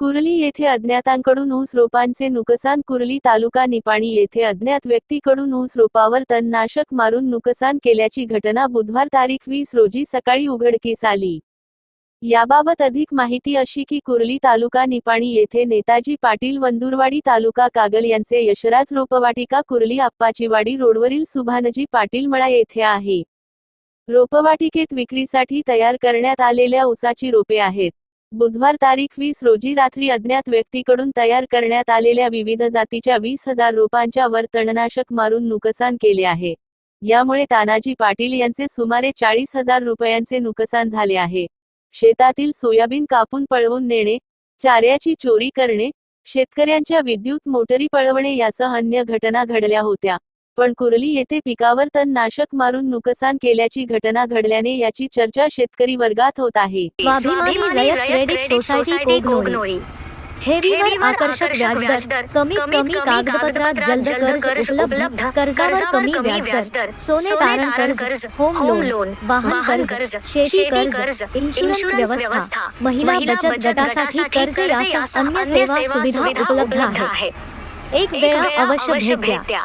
कुर्ली येथे अज्ञातांकडून ऊस रोपांचे नुकसान कुर्ली तालुका निपाणी येथे अज्ञात व्यक्तीकडून ऊस रोपावर तणनाशक मारून नुकसान केल्याची घटना बुधवार तारीख वीस रोजी सकाळी उघडकीस आली. याबाबत अधिक माहिती अशी की कुर्ली तालुका निपाणी येथे नेताजी पाटील वंदुरवाडी तालुका कागल यांचे यशराज रोपवाटिका कुर्ली आप्पाचीवाडी रोडवरील सुभानजी पाटील मळा येथे आहे. रोपवाटिकेत विक्रीसाठी तयार करण्यात आलेल्या ऊसाची रोपे आहेत. बुधवार तारीख वीस रोजी रात्री अज्ञात व्यक्तीकडून तयार करण्यात आलेल्या विविध जातीच्या वीस हजार रोपांच्या वर तणनाशक मारून नुकसान केले आहे. यामुळे तानाजी पाटील यांचे सुमारे चाळीस हजार रुपयांचे नुकसान झाले आहे. शेतातील सोयाबीन कापून पळवून नेणे चाऱ्याची चोरी करणे शेतकऱ्यांच्या विद्युत मोटरी पळवणे यासह अन्य घटना घडल्या होत्या. पण कुर्ली येथे पिकावर तणनाशक मारून नुकसान केल्याची घटना घडल्याने याची चर्चा शेतकरी वर्गात होत आहे. स्वाभिमानी रयत क्रेडिट सोसायटी कोगनोळी. ठेवीवर आकर्षक व्याजदर. कमीत कमी कागदपत्रात जलद कर्ज उपलब्ध. कर्जावर कमी व्याजदर. सोने तारण कर्ज होम लोन वाहन कर्ज शेती कर्ज इन्शुरन्स व्यवस्था. महिला बचत गटासाठी कर्ज यासह अन्य सेवा सुविधा उपलब्ध आहेत एक वेळा अवश्य भेट द्या.